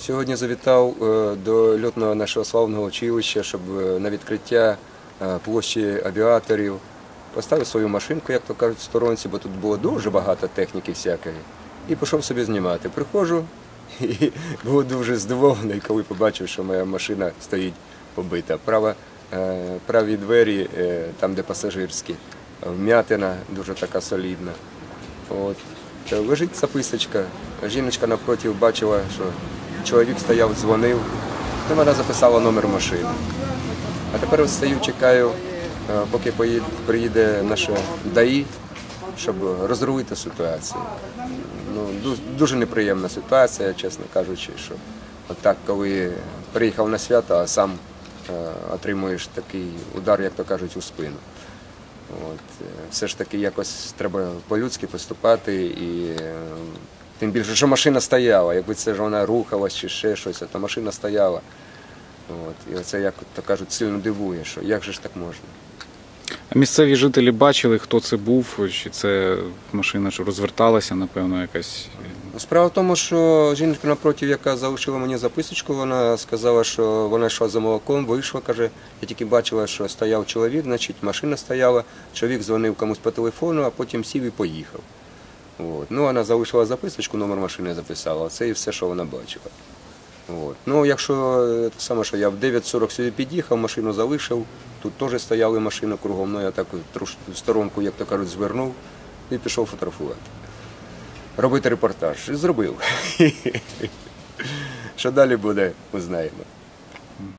Сьогодні завітав е, до льотного нашого славного училища, щоб е, на відкриття е, площі авіаторів поставив свою машинку, як то кажуть, сторонці, бо тут було дуже багато техніки всякої. І пішов собі знімати. Приходжу і був дуже здивований, коли побачив, що моя машина стоїть побита. Права, праві двері, там, де пасажирські, вмятина дуже така солідна. От. Лежить записочка. Жіночка напроти бачила, що чоловік стояв, дзвонив, то вона записала номер машини. А тепер стою, чекаю, е, поки приїде наша ДАІ, щоб розрулити ситуацію. Ну, дуже неприємна ситуація, чесно кажучи, що от так, коли приїхав на свято, а сам е, отримуєш такий удар, як то кажуть, у спину. От, е, все ж таки якось треба по-людськи поступати і тим більше, що машина стояла, якби це ж вона рухалась чи ще щось, а то машина стояла. От, і оце, як то кажуть, сильно дивує, що як же ж так можна. А місцеві жителі бачили, хто це був, чи це машина що розверталася, напевно, якась. Справа в тому, що жінка напроти, яка залишила мені записочку, вона сказала, що вона йшла за молоком, вийшла, каже, я тільки бачила, що стояв чоловік, значить машина стояла, чоловік дзвонив комусь по телефону, а потім сів і поїхав. От. Ну, вона залишила записочку, номер машини записала, це і все, що вона бачила. От. Ну, якщо е, те саме, що я в 9.40 сюди під'їхав, машину залишив, тут теж стояли машини кругом, ну я так в сторонку, як то кажуть, звернув і пішов фотографувати робити репортаж. І зробив. Що далі буде, ми знаємо.